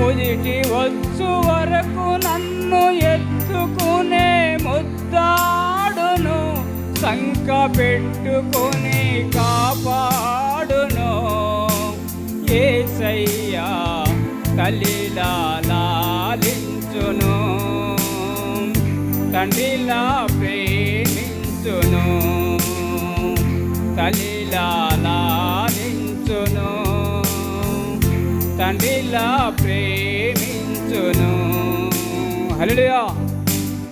ముదిటి వచ్చు వరకు నన్ను ఎత్తుకునే ముద్దాడును సంక పెట్టుకుని కాపాడును. ఏసయ్యా కలిలా లాలించును తండ్రిలా ప్రేమించును. కలిలా తండ్రిలా ప్రేమించును. హలో